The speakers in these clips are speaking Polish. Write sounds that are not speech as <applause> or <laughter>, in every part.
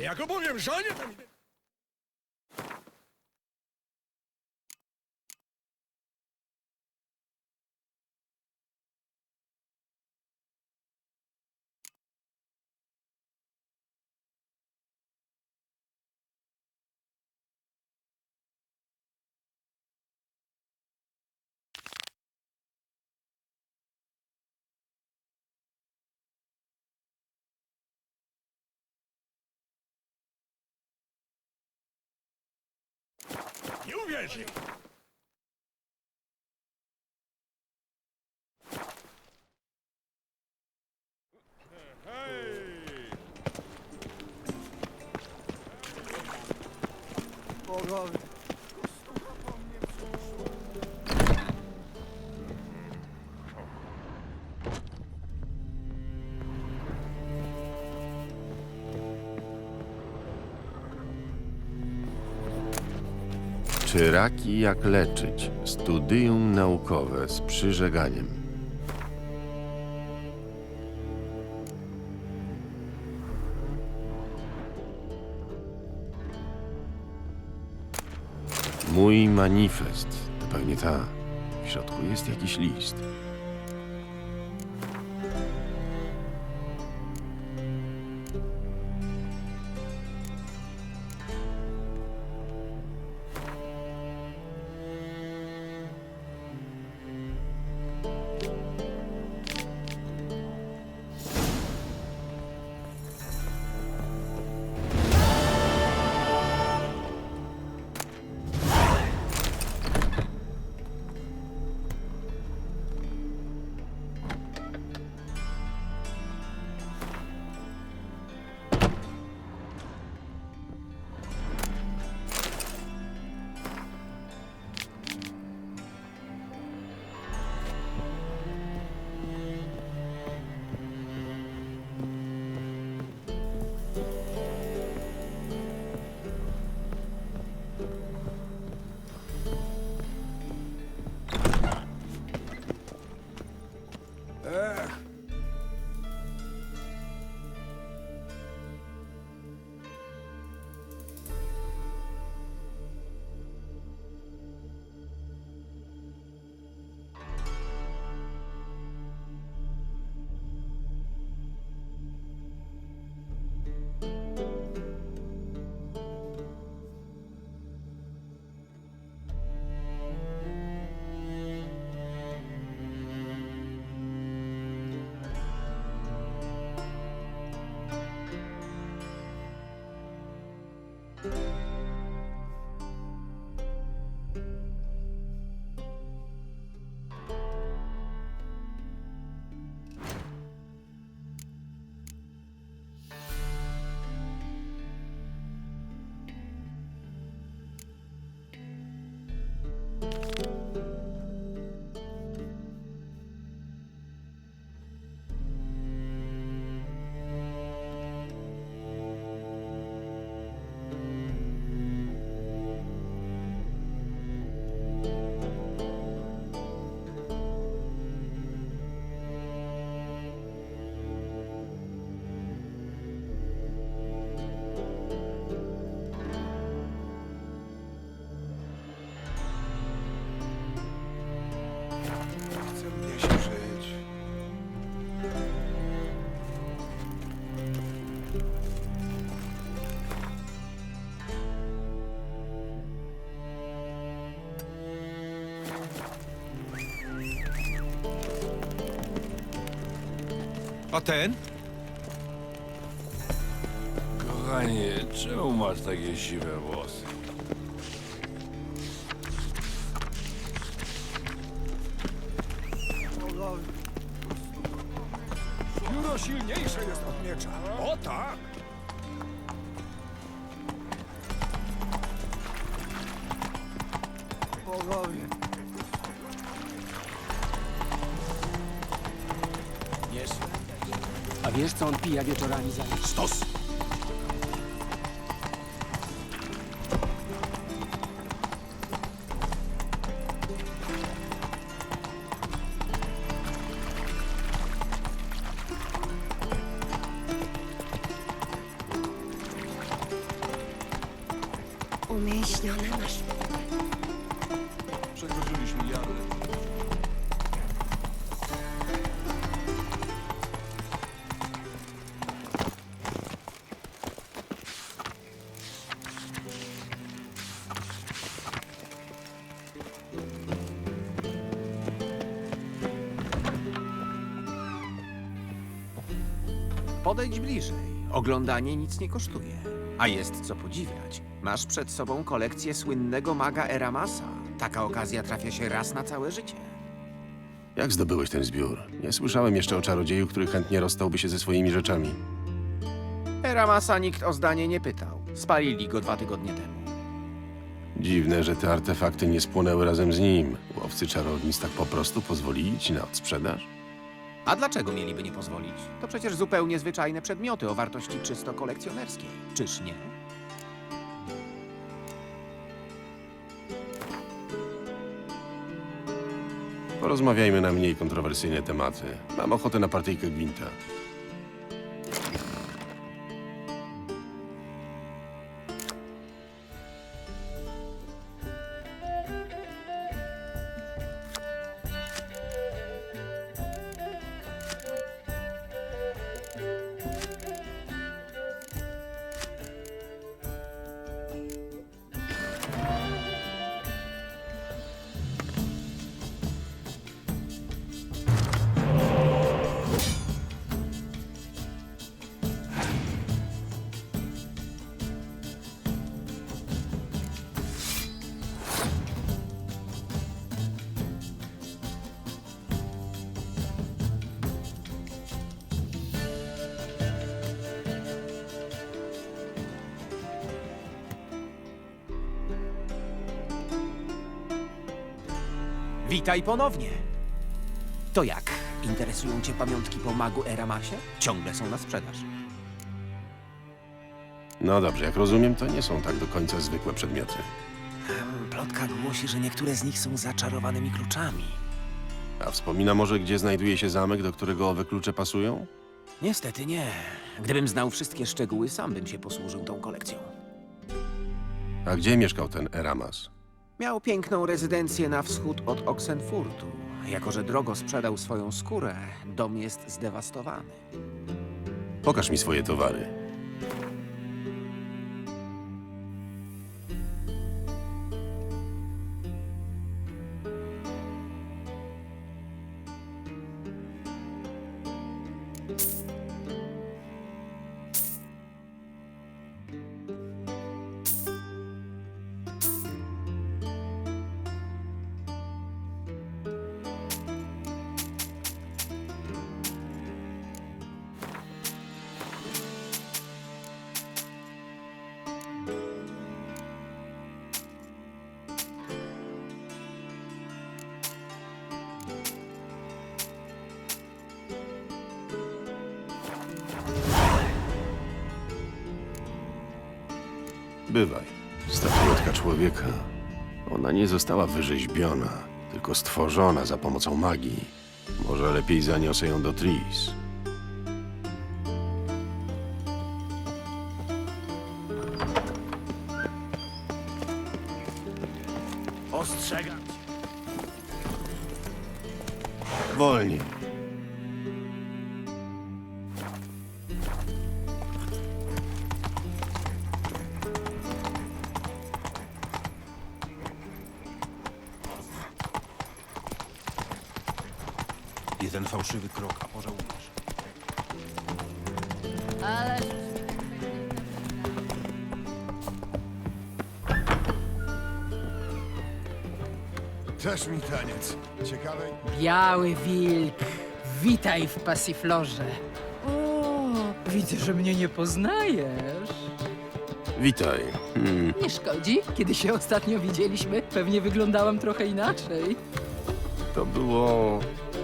Jak opowiem żonie, to. Nie uwierzy. Czy raki jak leczyć? Studium naukowe z przyżeganiem. Mój manifest. To pewnie ta. W środku jest jakiś list. A ten? Kochanie, czemu masz takie siwe włosy? Pióro silniejsze jest od miecza. O tak! A wiesz, co on pija wieczorami za... Stos! Podejdź bliżej. Oglądanie nic nie kosztuje. A jest co podziwiać. Masz przed sobą kolekcję słynnego maga Eramasa. Taka okazja trafia się raz na całe życie. Jak zdobyłeś ten zbiór? Nie słyszałem jeszcze o czarodzieju, który chętnie rozstałby się ze swoimi rzeczami. Eramasa nikt o zdanie nie pytał. Spalili go dwa tygodnie temu. Dziwne, że te artefakty nie spłonęły razem z nim. Łowcy czarownic tak po prostu pozwolili ci na odsprzedaż? A dlaczego mieliby nie pozwolić? To przecież zupełnie zwyczajne przedmioty o wartości czysto kolekcjonerskiej. Czyż nie? Porozmawiajmy na mniej kontrowersyjne tematy. Mam ochotę na partyjkę gwinta. Witaj ponownie. To jak? Interesują cię pamiątki po magu Eramasie? Ciągle są na sprzedaż. No dobrze, jak rozumiem, to nie są tak do końca zwykłe przedmioty. Plotka głosi, że niektóre z nich są zaczarowanymi kluczami. A wspomina może, gdzie znajduje się zamek, do którego owe klucze pasują? Niestety nie. Gdybym znał wszystkie szczegóły, sam bym się posłużył tą kolekcją. A gdzie mieszkał ten Eramas? Miał piękną rezydencję na wschód od Oxenfurtu. Jako, że drogo sprzedał swoją skórę, dom jest zdewastowany. Pokaż mi swoje towary. Bywaj. Statuetka człowieka. Ona nie została wyrzeźbiona, tylko stworzona za pomocą magii. Może lepiej zaniosę ją do Tris. Jeden fałszywy krok, a pożałujesz. Też mi taniec. Ciekawe? Biały wilk, witaj w pasiflorze. O, widzę, że mnie nie poznajesz. Witaj. Hmm. Nie szkodzi, kiedy się ostatnio widzieliśmy, pewnie wyglądałam trochę inaczej. To było.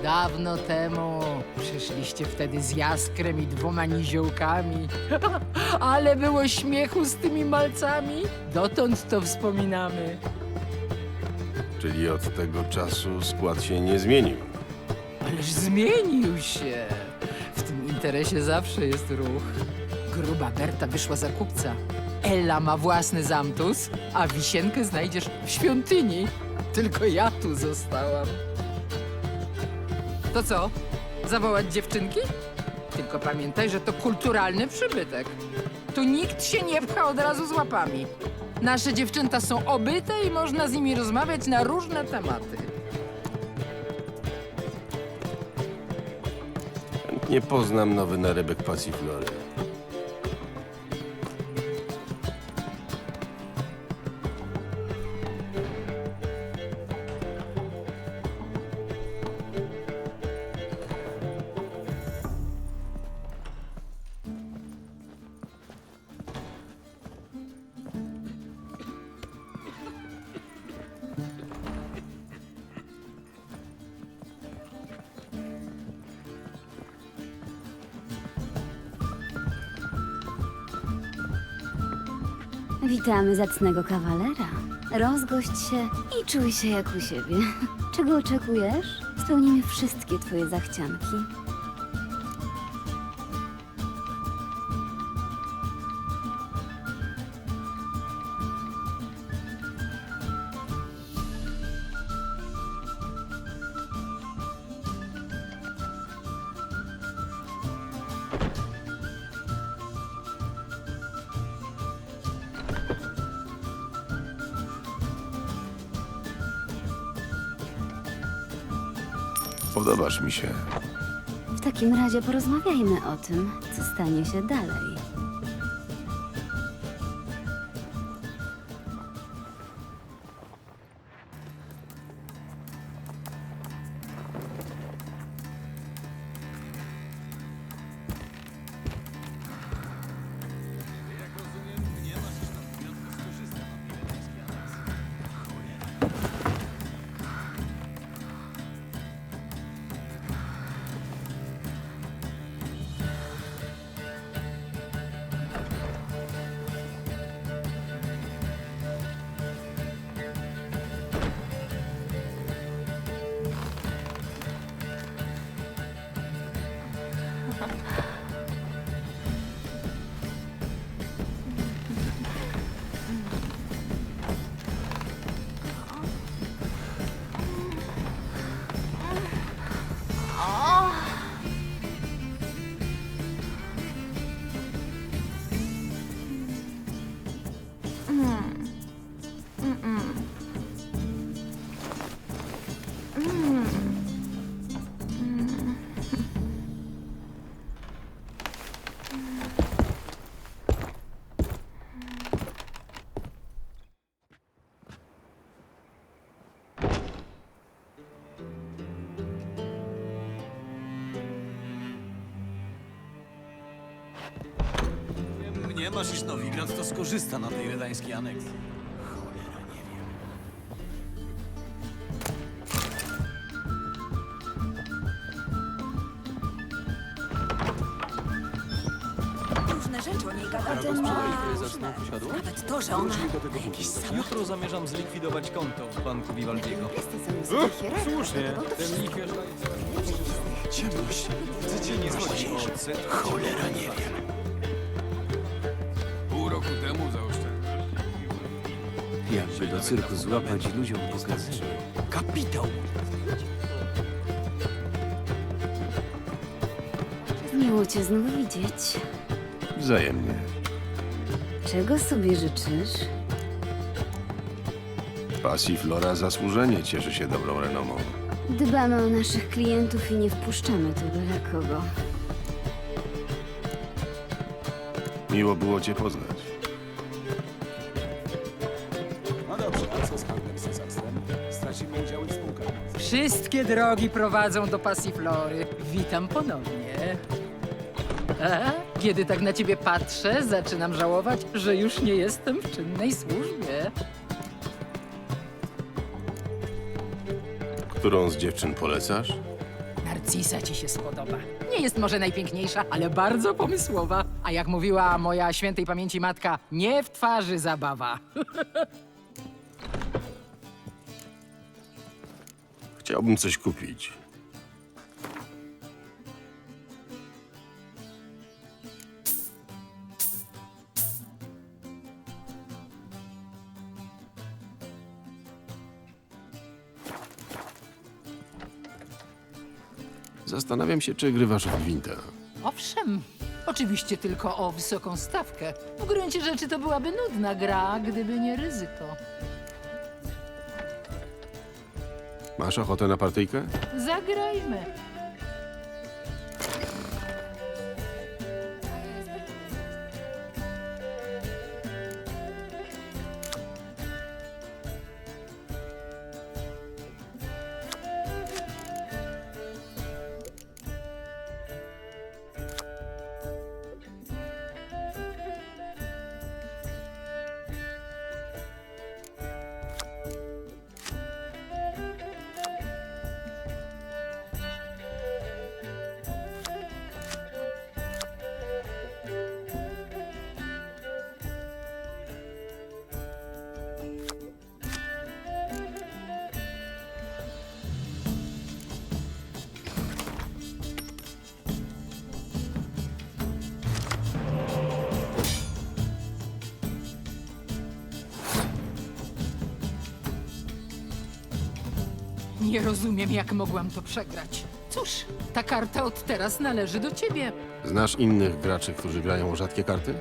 Dawno temu przyszliście wtedy z jaskrem i dwoma niziołkami. <laughs> Ale było śmiechu z tymi malcami. Dotąd to wspominamy. Czyli od tego czasu skład się nie zmienił. Ależ zmienił się. W tym interesie zawsze jest ruch. Gruba Berta wyszła za kupca. Ella ma własny zamtus, a wisienkę znajdziesz w świątyni. Tylko ja tu zostałam. To co? Zawołać dziewczynki? Tylko pamiętaj, że to kulturalny przybytek. Tu nikt się nie pcha od razu z łapami. Nasze dziewczęta są obyte i można z nimi rozmawiać na różne tematy. Nie poznam nowy narybek Passiflory. Witamy zacnego kawalera. Rozgość się i czuj się jak u siebie. <laughs> Czego oczekujesz? Spełnimy wszystkie twoje zachcianki. Mi się. W takim razie porozmawiajmy o tym, co stanie się dalej. Iż Nowigrad, to skorzysta na tej redańskiej aneksji. Cholera, nie wiem. Różne rzeczy o niej gadają. Nawet to, że ona ma jakieś sama... Jutro zamierzam zlikwidować konto w banku Vivaldiego. Słusznie. Ciemność. Chcecie nie odset? Cholera, nie wiem. Roku temu zaoszczędzasz. Jakby do cyrku złapać i ludziom pokazać. Kapitał! Miło cię znów widzieć. Wzajemnie. Czego sobie życzysz? Passiflora zasłużenie cieszy się dobrą renomą. Dbamy o naszych klientów i nie wpuszczamy tu byle kogo. Miło było cię poznać. Co z handlem? Stracimy udziały w spółkach. Wszystkie drogi prowadzą do Passiflory. Witam ponownie. A, kiedy tak na ciebie patrzę, zaczynam żałować, że już nie jestem w czynnej służbie. Którą z dziewczyn polecasz? Narcisa ci się spodoba. Nie jest może najpiękniejsza, ale bardzo pomysłowa. A jak mówiła moja świętej pamięci matka, nie w twarzy zabawa. <laughs> Chciałbym coś kupić. Zastanawiam się, czy grywasz w gwinta. Owszem, oczywiście tylko o wysoką stawkę. W gruncie rzeczy to byłaby nudna gra, gdyby nie ryzyko. Masz ochotę na partyjkę? Zagrajmy. Nie rozumiem, jak mogłam to przegrać. Cóż, ta karta od teraz należy do ciebie. Znasz innych graczy, którzy grają o rzadkie karty?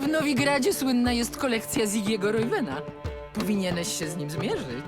W Nowigradzie słynna jest kolekcja Zigiego Roywena. Powinieneś się z nim zmierzyć.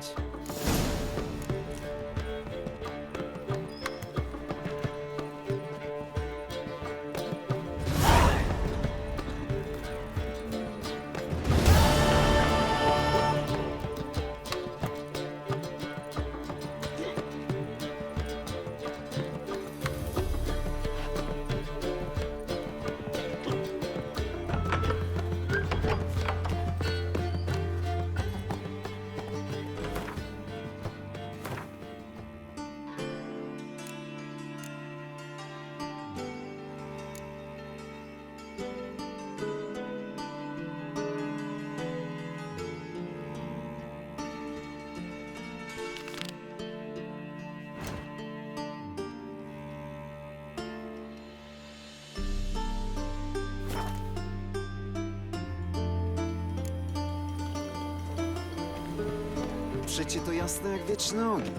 Przecie to jasne jak wieczny ogień.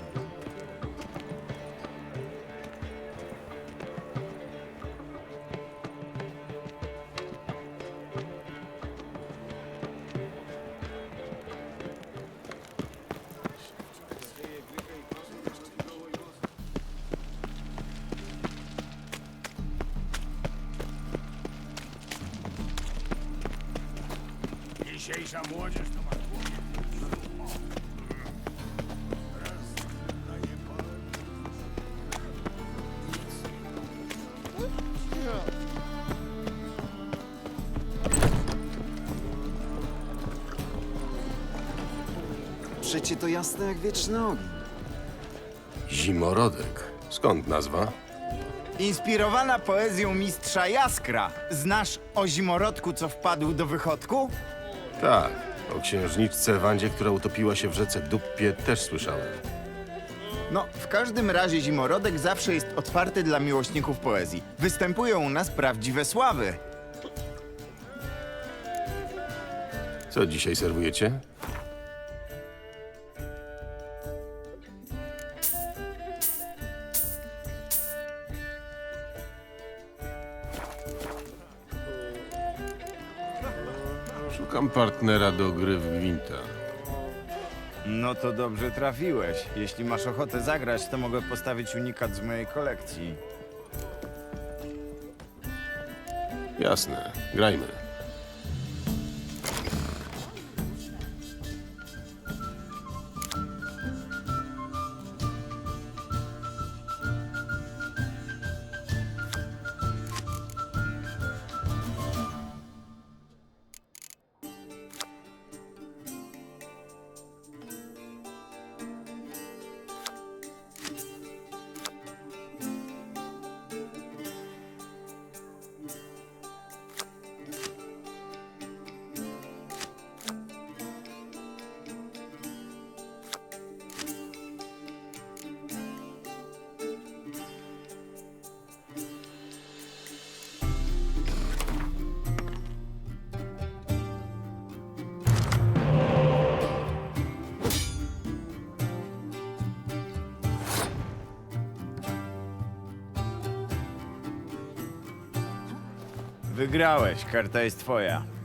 Przecie to jasne jak wieczny ogień. Zimorodek. Skąd nazwa? Inspirowana poezją mistrza Jaskra. Znasz o zimorodku, co wpadł do wychodku? Tak. O księżniczce Wandzie, która utopiła się w rzece Duppie, też słyszałem. No, w każdym razie zimorodek zawsze jest otwarty dla miłośników poezji. Występują u nas prawdziwe sławy. Co dzisiaj serwujecie? Szukam partnera do gry w gwinta. No to dobrze trafiłeś. Jeśli masz ochotę zagrać, to mogę postawić unikat z mojej kolekcji. Jasne, grajmy. Wygrałeś, karta jest twoja.